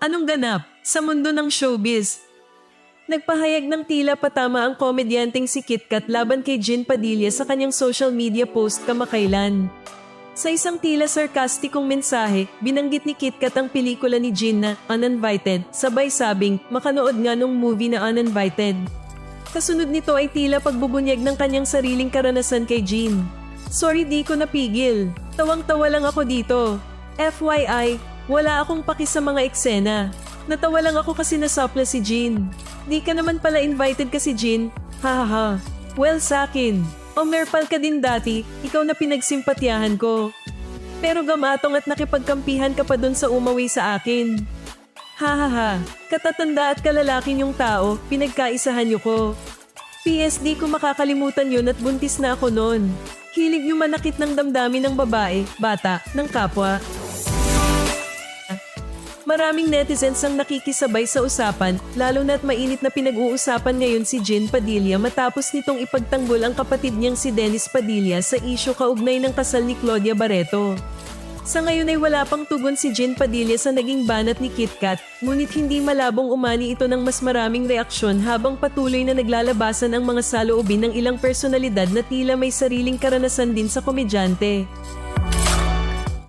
Anong ganap sa mundo ng showbiz? Nagpahayag ng tila patama ang komedyanteng si KitKat laban kay Jin Padilla sa kanyang social media post kamakailan. Sa isang tila sarkastikong mensahe, binanggit ni KitKat ang pelikula ni Jin na Uninvited, sabay sabing makanood nga nung movie na Uninvited. Kasunod nito ay tila pagbubunyag ng kanyang sariling karanasan kay Jin. Sorry di ko napigil. Tawang-tawa lang ako dito. FYI, wala akong paki sa mga eksena. Natawa lang ako kasi nasapla si Jin. Di ka naman pala invited kasi Jin. Hahaha. Well sa akin. O merpal ka din dati, ikaw na pinagsimpatyahan ko. Pero gamatong at nakipagkampihan ka pa dun sa umawi sa akin. Hahaha, katatanda at kalalaking yung tao, pinagkaisahan niyo ko. PSD ko makakalimutan yun at buntis na ako noon. Hilig niyo manakit ng damdamin ng babae, bata, ng kapwa. Maraming netizens ang nakikisabay sa usapan, lalo na't mainit na pinag-uusapan ngayon si Jin Padilla matapos nitong ipagtanggol ang kapatid niyang si Dennis Padilla sa isyo kaugnay ng kasal ni Claudia Barreto. Sa ngayon ay wala pang tugon si Jin Padilla sa naging banat ni KitKat, ngunit hindi malabong umani ito ng mas maraming reaksyon habang patuloy na naglalabasan ang mga saloobin ng ilang personalidad na tila may sariling karanasan din sa komedyante.